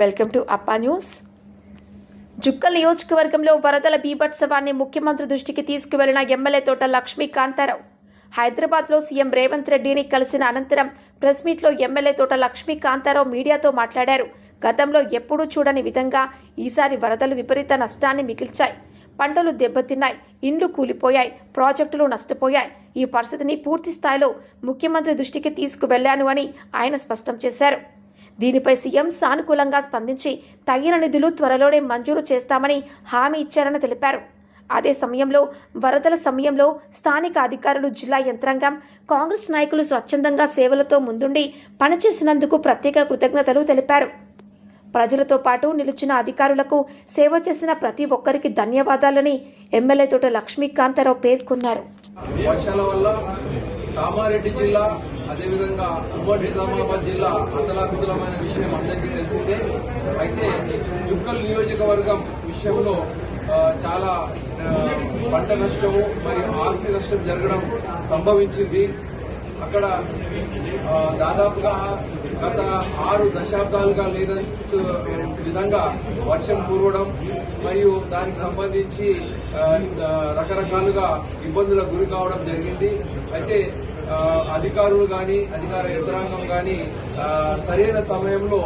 Welcome to Appa news. Jukkal నియోజకవర్గంలో వరదల బీభత్సవాన్ని ముఖ్యమంత్రి దృష్టికి తీసుకువెళ్ళిన ఎమ్మెల్యే తోట లక్ష్మీ కాంతారావు హైదరాబాద్లో సీఎం రేవంత్ రెడ్డిని కలిసిన అనంతరం ప్రెస్ మీట్లో ఎమ్మెల్యే తోట లక్ష్మీ కాంతారావు మీడియాతో మాట్లాడారు. గతంలో ఎప్పుడూ చూడని విధంగా ఈసారి వరదలు విపరీత నష్టాన్ని మిగిల్చాయి. పంటలు దెబ్బతిన్నాయి ఇండ్లు కూలిపోయాయి ప్రాజెక్టులు నష్టపోయాయి. ఈ పరిస్థితిని పూర్తి స్థాయిలో ముఖ్యమంత్రి దృష్టికి తీసుకువెళ్ళాను అని ఆయన స్పష్టం చేశారు. దీనిపై సీఎం సానుకూలంగా స్పందించి తగిన నిధులు త్వరలోనే మంజూరు చేస్తామని హామీ ఇచ్చారని తెలిపారు. అదే సమయంలో వరదల సమయంలో స్థానిక అధికారులు జిల్లా యంత్రాంగం కాంగ్రెస్ నాయకులు స్వచ్ఛందంగా సేవలతో ముందుండి పనిచేసినందుకు ప్రత్యేక కృతజ్ఞతలు తెలిపారు. ప్రజలతో పాటు నిలిచిన అధికారులకు సేవ చేసిన ప్రతి ఒక్కరికి ధన్యవాదాలని ఎమ్మెల్యే తోట లక్ష్మీకాంతారావు పేర్కొన్నారు. వర్షాల వల్ల కామారెడ్డి జిల్లా అదేవిధంగా ఉమ్మడి నిజామాబాద్ జిల్లా అతలాకుతలమైన విషయం అందరికీ తెలిసిందే. అయితే దుక్కల్ నియోజకవర్గం విషయంలో చాలా పంట నష్టము మరియు ఆస్తి నష్టం జరగడం సంభవించింది. అక్కడ దాదాపుగా గత ఆరు దశాబ్దాలుగా లేని విధంగా వర్షం కురవడం మరియు దానికి సంబంధించి రకరకాలుగా ఇబ్బందులకు గురి కావడం జరిగింది. అయితే అధికారులు కానీ అధికార యంత్రాంగం కానీ సరైన సమయంలో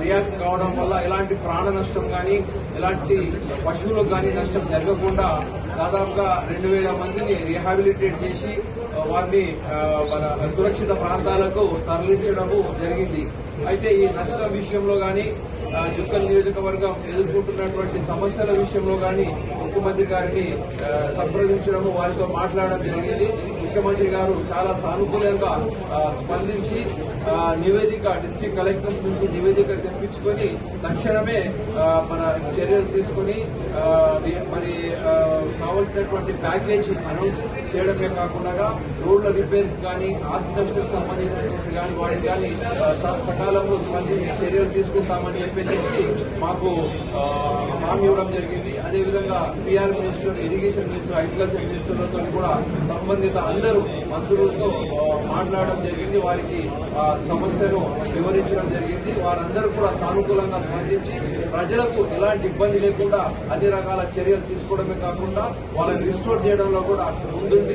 రియాక్ట్ కావడం వల్ల ఎలాంటి ప్రాణ నష్టం కానీ ఎలాంటి పశువులకు కానీ నష్టం జరగకుండా దాదాపుగా రెండు వేల మందిని రీహాబిలిటేట్ చేసి వారిని మన సురక్షిత ప్రాంతాలకు తరలించడము జరిగింది. అయితే ఈ నష్టం విషయంలో కానీ ఆ, జుక్కల్ నియోజకవర్గం ఎదుర్కొంటున్నటువంటి సమస్యల విషయంలో కానీ ముఖ్యమంత్రి గారిని సంప్రదించడము వారితో మాట్లాడడం జరిగింది. ముఖ్యమంత్రి గారు చాలా సానుకూలంగా ఆ, స్పందించి ఆ, నివేదిక డిస్టిక్ కలెక్టర్స్ నుంచి నివేదిక తెప్పించుకొని తక్షణమే ఆ, మన చర్యలు తీసుకుని మరి ఆ, ప్యాకేజ్ అనౌన్స్ చేయడమే కాకుండా రోడ్ల రిపేర్స్ కానీ ఆస్తి సంబంధించినటువంటి కానీ వాటికి కానీ సకాలంలో స్పందించి చర్యలు తీసుకుంటామని చెప్పేసి మాకు హామీ ఇవ్వడం జరిగింది. అదేవిధంగా PR minister irrigation minister agriculture మినిస్టర్లతో కూడా సంబంధిత అందరూ మంత్రులతో మాట్లాడడం జరిగింది. వారికి సమస్యను వివరించడం జరిగింది. వారందరూ కూడా సానుకూలంగా స్పందించి ప్రజలకు ఎలాంటి ఇబ్బంది లేకుండా అన్ని రకాల చర్యలు తీసుకోవడమే కాకుండా వాళ్ళని రిస్టోర్ చేయడంలో కూడా ముందుండి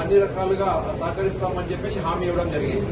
అన్ని రకాలుగా సహకరిస్తామని చెప్పేసి హామీ ఇవ్వడం జరిగింది.